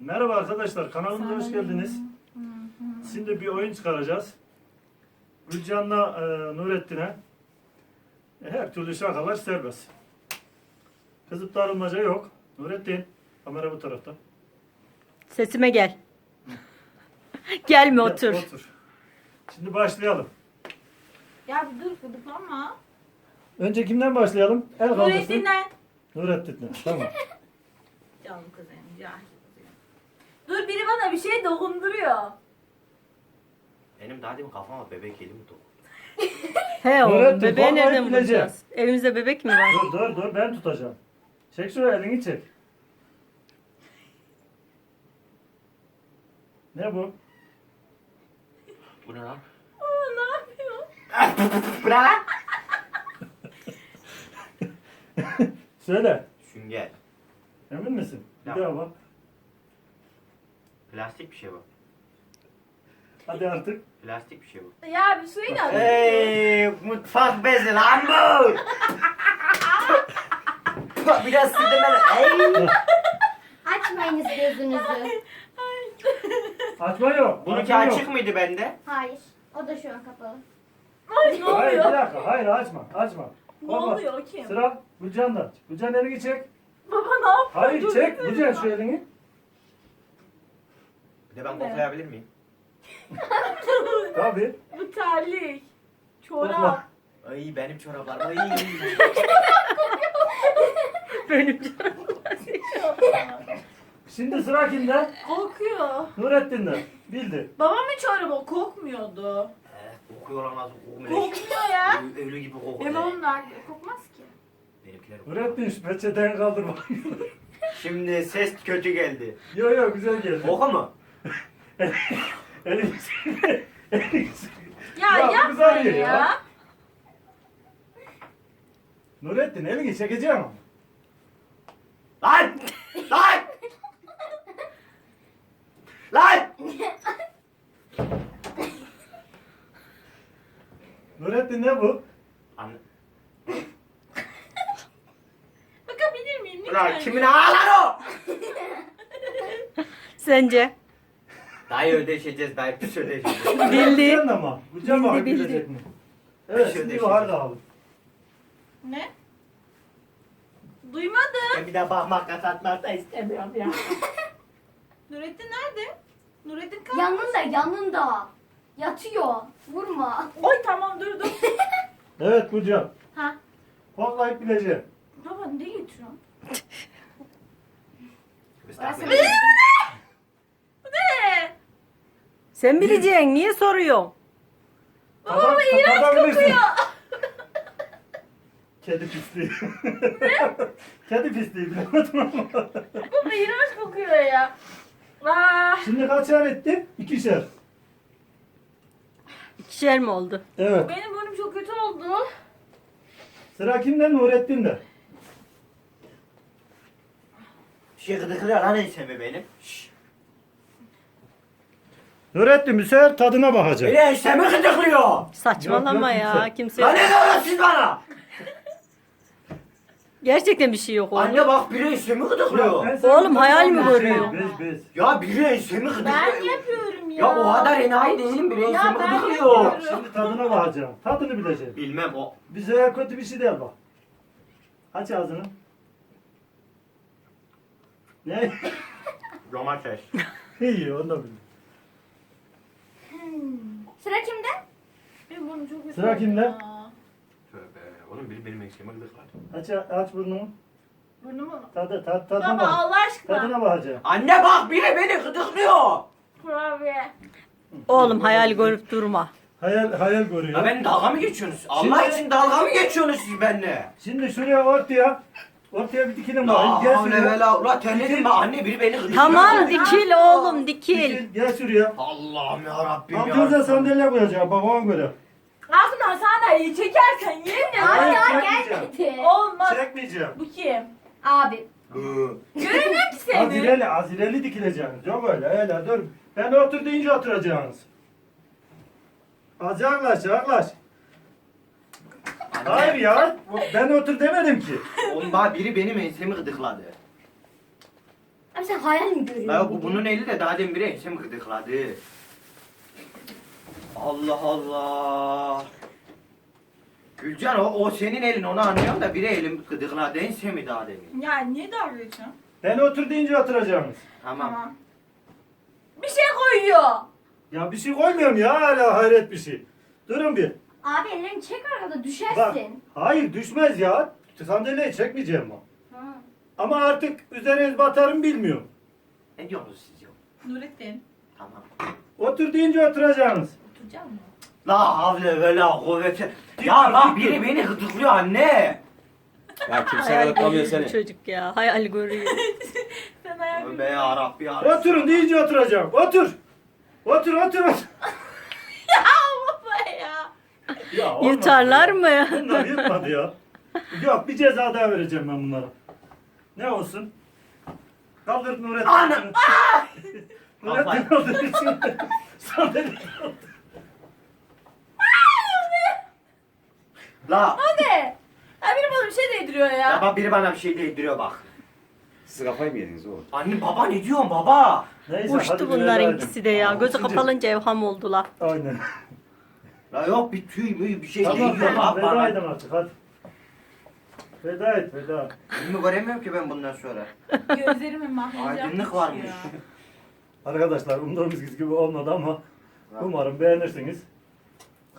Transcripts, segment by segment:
Merhaba arkadaşlar, kanalımıza hoş geldiniz. Şimdi bir oyun çıkaracağız. Gülcan'la e, Nurettin'e e, her türlü şakalar serbest. Kızıp darılmaca yok. Nurettin, kamera bu tarafta. Sesime gel. Gelme Gel, otur. otur. Şimdi başlayalım. Ya bir dur gıdıklama. Önce kimden başlayalım? El kaldırsın. Nurettin'den. Nurettin'den. Tamam. Canım kızım cahil kızım. Dur biri bana bir şey dokunduruyor. Benim daha demin kafama bebek elimi dokun. He oğlum Nurettin, bebeği vallahi nereden bileceğim. bulacağız? Evimizde bebek mi var? dur dur dur ben tutacağım. Çek şuraya elini çek. Ne bu? Bu ne lan? Aa ne yapıyor? Bu ne lan? Söyle. Sünger. Emin misin? Bir Ya. daha bak. Plastik bir şey bu. Hadi artık. Plastik bir şey bu. Ya bir suyu da Hey, mutfak bezi lan bu. Biraz sildim ben. Açmayınız gözünüzü. Açma yok. Bununki açma yok. açık mıydı bende? Hayır. O da şu an kapalı. Ay ne Hayır bir oluyor? dakika. Hayır açma. Açma. Ne Baba, oluyor kim? Sıra Gülcan'da. Gülcan elini çek. Baba ne yapıyor? Hayır Dur, çek. dur, dur. şu elini. Bir de ben koklayabilir miyim? Tabii. Bu terlik. Kokla. Çorap. Ay benim çoraplarım. Ay. Benim Şimdi sıra kimde? Kokuyor. Nurettin'de. Bildi. Babamın çorabı kokmuyordu. Eh, Kokuyor nasıl kokmuyor? Kokmuyor ya. Ölü, ölü gibi kokuyor. Hem onlar kokmaz ki. Benimkiler kokuyor. Nurettin şu peçeten kaldır bak. Şimdi ses kötü geldi. yo yo güzel geldi. Koku mu? Elini çek. Ya, Ya, bu yapma güzel ya. ya. Nurettin elini çekeceğim ama. Lan! Lan! Lan! Nurettin ne bu? Anne. Bakabilir miyim Ulan lütfen? Kimin ağlar o? Sence? Dayı ödeşeceğiz, dayı pis ödeşeceğiz. Bildi. Ama. Bildi, bildi. bilecek mi? Evet şimdi şey bahar da alın. Ne? Duymadım. Ben bir daha bakmak kasatmak da istemiyorum ya. Nurettin nerede? Nurettin kalk. Yanında yanında. Yatıyor. Vurma. Oy tamam dur dur. Evet Gülcan. Ha. Koklayıp bileceğim. Ne? Estağfurullah. Bu ne? Sen bileceksin. Niye soruyorsun? Baba bu iğrenç kokuyor. Kedi pisliği. Kedi pisliği bilemedim ama. Baba iğrenç kokuyor ya. Aa, Şimdi kaçar etti? İkişer. İkişer mi oldu? Evet. benim burnum çok kötü oldu. Sıra kimde? Nurettin'de. Şey gıdıklıyor lan ensemi benim. Şşş. Nurettin bu sefer tadına bakacak. Beni ensemi gıdıklıyor. Saçmalama Yok, yok, ya. kimse. Lan ne diyorsunuz siz bana? Gerçekten bir şey yok oğlum. Anne bak biri ensemi gıdıklıyor. Oğlum, hayal mi şey, görüyor? Bez bez. Ya biri ensemi gıdıklıyor. Ben yapıyorum ya. Ya o kadar enayi değilim biri ensemi ben gıdıklıyor. yapıyorum. Şimdi tadına bakacağım. Tadını bileceğim. Bilmem o. Bize kötü bir şey değil bak. Aç ağzını. Ne? Domates. İyi onu da bildim. Sıra kimde? Benim burnum çok kötü Sıra kimde? ya. Tövbe. Oğlum biri benim ensemi gıdıkladı. Aç aç burnunu. Burnumu. Tadı tad tadına Baba bak. Allah aşkına. Tadına bakacağım. Anne bak biri beni gıdıklıyor. Kurabiye. Oğlum hayal görüp durma. Hayal hayal görüyor. Ya ben dalga mı geçiyorsunuz? Allah Şimdi- için dalga mı geçiyorsunuz siz benimle? Şimdi şuraya ortaya ortaya bir dikilin La bakayım. Gel havle ve şuraya. la ula terledim ben anne biri beni gıdıklıyor. Tamam dikil oğlum dikil. Dikil, Gel şuraya. Allah'ım ya Rabbim ya. Altınıza sandalye koyacağım babama göre. Ağzından sandalyeyi çekersen yemin Hayır. Ya çekmeyeceğim. gelmedi. Olmaz. Çekmeyeceğim. Bu kim? Abi. Hı. Ki seni. Azireli, azireli dikileceğiniz. Yok öyle, öyle dur. Ben otur deyince oturacaksınız. Az yaklaş, yaklaş. Hayır ya, ben otur demedim ki. Oğlum bak biri benim ensemi gıdıkladı. Abi sen hayal mi görüyorsun? La bu bunun eli de daha demin biri ensemi gıdıkladı. Allah Allah. Gülcan o, o senin elin onu anlıyorum da biri elim gıdıkladı ensemi daha demin. Ya niye dalga geçiyorsun? Ben otur deyince oturacaksınız. Tamam. Tamam. Bir şey koyuyor. Ya bir şey koymuyorum ya hala hayret bir şey. Durun bir. Abi ellerini çek arkada Bak. düşersin. Hayır düşmez ya. Sandalyeyi çekmeyeceğim o. Ha. Ama artık üzeriniz batarım bilmiyorum. Ne diyorsunuz siz ya? Nurettin. Tamam. Otur deyince oturacaksınız. Oturacak mısın? La havle ve la kuvvete. Ya bak biri beni gıdıklıyor anne. Ya kimse Hayal gıdıklamıyor görüyor seni. çocuk ya. Hayal görüyor. Sen ayak Tövbe ya Rabbi ya. Oturun deyince oturacağım. Otur. Otur otur otur. Ya. Ya olmaz Yutarlar ya. mı? Bunlar yutmadı ya. Yok bir ceza daha vereceğim ben bunlara. Ne olsun? Kaldır Nurettin. Ana! Nurettin kaldır için. Sandalye kaldır. La. Hadi. Ya biri bana bir şey değdiriyor Ya ya. bak biri bana bir şey değdiriyor bak. Siz kafayı mı yediniz oğlum? Anne baba ne diyorsun baba? Neyse, hadi Uçtu bunların ikisi de ya. Gözü kapalınca evham oldular. Aynen. La yok bir tüy mü bir şey Tamam değiyor tamam bak veda bana. edin artık hadi. Veda et veda. Önümü göremiyorum ki ben bundan sonra. Gözlerimi mahvedecek. Aydınlık varmış. Arkadaşlar umduğumuz gibi olmadı ama umarım beğenirsiniz.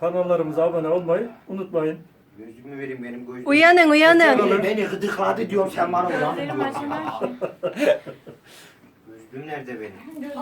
Kanallarımıza abone olmayı unutmayın. Gözlüğümü vereyim benim gözlüğüm. Uyanın uyanın. Beni, beni gıdıkladı diyorum sen bana ulan. Gözlerim açılmıyor ki. Gözlüğüm nerede benim?